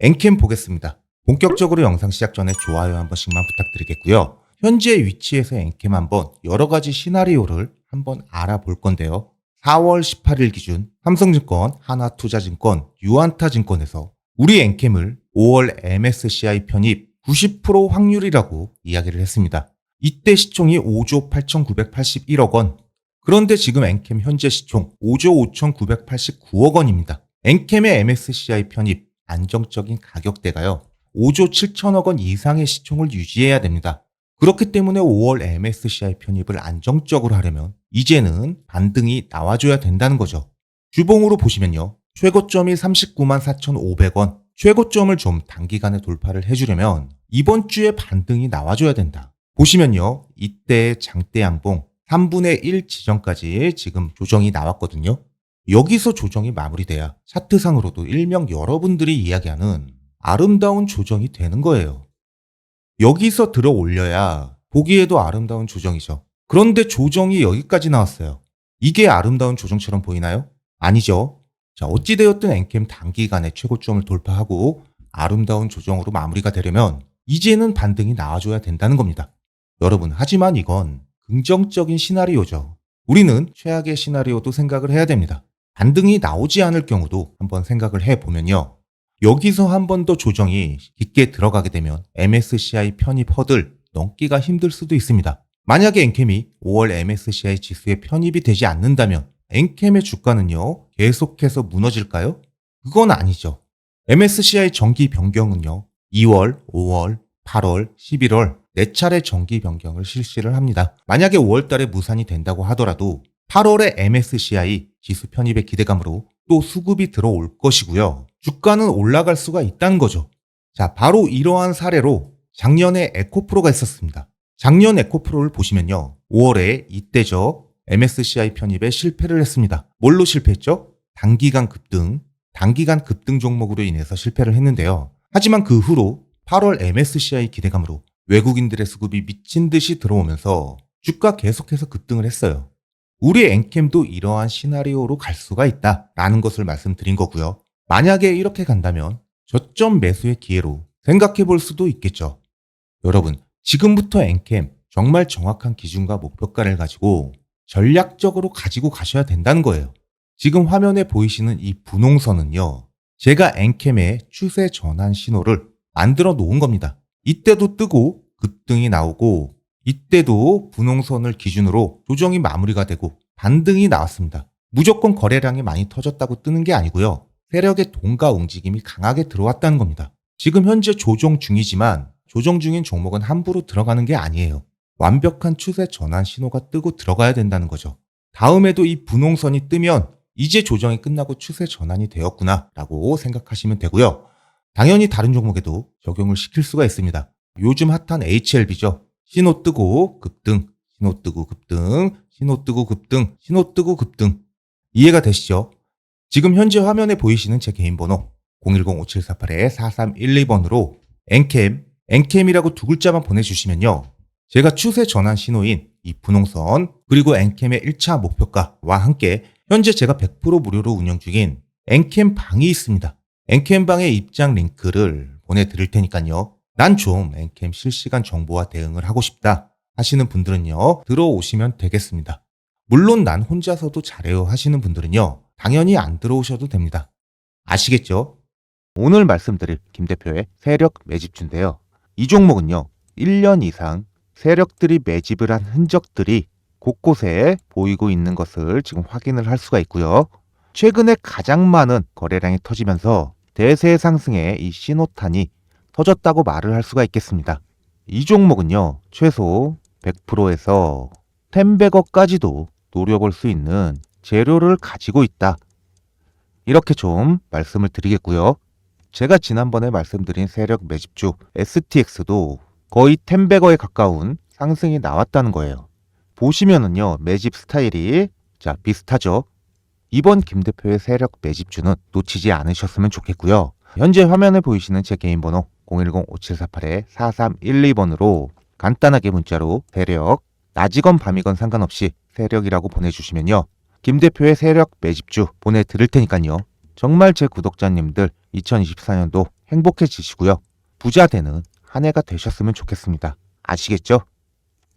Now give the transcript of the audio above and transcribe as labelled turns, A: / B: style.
A: 엔캠 보겠습니다. 본격적으로 영상 시작 전에 좋아요 한 번씩만 부탁드리겠고요. 현재 위치에서 엔캠 한번 여러 가지 시나리오를 한번 알아볼 건데요. 4월 18일 기준 삼성증권, 하나투자증권, 유한타증권에서 우리 엔캠을 5월 MSCI 편입 90% 확률이라고 이야기를 했습니다. 이때 시총이 5조 8,981억 원. 그런데 지금 엔캠 현재 시총 5조 5,989억 원입니다. 엔캠의 MSCI 편입 안정적인 가격대가요. 5조 7천억 원 이상의 시총을 유지해야 됩니다. 그렇기 때문에 5월 MSCI 편입을 안정적으로 하려면 이제는 반등이 나와줘야 된다는 거죠. 주봉으로 보시면요. 최고점이 39만 4,500원. 최고점을 좀 단기간에 돌파를 해주려면 이번 주에 반등이 나와줘야 된다. 보시면요. 이때 장대 양봉 3분의 1 지점까지 지금 조정이 나왔거든요. 여기서 조정이 마무리돼야 차트상으로도 일명 여러분들이 이야기하는 아름다운 조정이 되는 거예요. 여기서 들어 올려야 보기에도 아름다운 조정이죠. 그런데 조정이 여기까지 나왔어요. 이게 아름다운 조정처럼 보이나요? 아니죠. 자, 어찌되었든 엔캠 단기간에 최고점을 돌파하고 아름다운 조정으로 마무리가 되려면 이제는 반등이 나와줘야 된다는 겁니다. 여러분, 하지만 이건 긍정적인 시나리오죠. 우리는 최악의 시나리오도 생각을 해야 됩니다. 반등이 나오지 않을 경우도 한번 생각을 해보면요. 여기서 한 번 더 조정이 깊게 들어가게 되면 MSCI 편입 허들 넘기가 힘들 수도 있습니다. 만약에 엔캠이 5월 MSCI 지수에 편입이 되지 않는다면 엔캠의 주가는요, 계속해서 무너질까요? 그건 아니죠. MSCI 정기 변경은요, 2월, 5월, 8월, 11월 네 차례 정기 변경을 실시를 합니다. 만약에 5월 달에 무산이 된다고 하더라도 8월에 MSCI 지수 편입의 기대감으로 또 수급이 들어올 것이고요. 주가는 올라갈 수가 있다는 거죠. 자, 바로 이러한 사례로 작년에 에코프로가 있었습니다. 작년 에코프로를 보시면요. 5월에 이때죠. MSCI 편입에 실패를 했습니다. 뭘로 실패했죠? 단기간 급등, 단기간 급등 종목으로 인해서 실패를 했는데요. 하지만 그 후로 8월 MSCI 기대감으로 외국인들의 수급이 미친 듯이 들어오면서 주가 계속해서 급등을 했어요. 우리 엔캠도 이러한 시나리오로 갈 수가 있다라는 것을 말씀드린 거고요. 만약에 이렇게 간다면 저점 매수의 기회로 생각해 볼 수도 있겠죠. 여러분, 지금부터 엔캠 정말 정확한 기준과 목표가를 가지고 전략적으로 가지고 가셔야 된다는 거예요. 지금 화면에 보이시는 이 분홍선은요. 제가 엔캠의 추세 전환 신호를 만들어 놓은 겁니다. 이때도 뜨고 급등이 나오고 이때도 분홍선을 기준으로 조정이 마무리가 되고 반등이 나왔습니다. 무조건 거래량이 많이 터졌다고 뜨는 게 아니고요. 세력의 동가 움직임이 강하게 들어왔다는 겁니다. 지금 현재 조정 중이지만 조정 중인 종목은 함부로 들어가는 게 아니에요. 완벽한 추세 전환 신호가 뜨고 들어가야 된다는 거죠. 다음에도 이 분홍선이 뜨면 이제 조정이 끝나고 추세 전환이 되었구나 라고 생각하시면 되고요. 당연히 다른 종목에도 적용을 시킬 수가 있습니다. 요즘 핫한 HLB죠. 신호 뜨고 급등, 신호 뜨고 급등, 신호 뜨고 급등, 신호 뜨고 급등. 이해가 되시죠? 지금 현재 화면에 보이시는 제 개인 번호 010-5748-4312번으로 엔캠, 엔캠이라고 두 글자만 보내주시면요. 제가 추세 전환 신호인 이 분홍선 그리고 엔캠의 1차 목표가와 함께 현재 제가 100% 무료로 운영 중인 엔캠 방이 있습니다. 엔캠 방의 입장 링크를 보내드릴 테니까요. 난 좀 엔캠 실시간 정보와 대응을 하고 싶다 하시는 분들은요. 들어오시면 되겠습니다. 물론 난 혼자서도 잘해요 하시는 분들은요. 당연히 안 들어오셔도 됩니다. 아시겠죠? 오늘 말씀드릴 김 대표의 세력 매집주인데요. 이 종목은요. 1년 이상 세력들이 매집을 한 흔적들이 곳곳에 보이고 있는 것을 지금 확인을 할 수가 있고요. 최근에 가장 많은 거래량이 터지면서 대세 상승의 이 신호탄이 터졌다고 말을 할 수가 있겠습니다. 이 종목은요, 최소 100%에서 10백억까지도 노려볼 수 있는 재료를 가지고 있다. 이렇게 좀 말씀을 드리겠고요. 제가 지난번에 말씀드린 세력 매집주 STX도 거의 10백억에 가까운 상승이 나왔다는 거예요. 보시면은요, 매집 스타일이 자, 비슷하죠. 이번 김 대표의 세력 매집주는 놓치지 않으셨으면 좋겠고요. 현재 화면에 보이시는 제 개인 번호 010-5748-4312번으로 간단하게 문자로 세력, 낮이건 밤이건 상관없이 세력이라고 보내주시면요. 김 대표의 세력 매집주 보내드릴 테니까요. 정말 제 구독자님들 2024년도 행복해지시고요. 부자 되는 한 해가 되셨으면 좋겠습니다. 아시겠죠?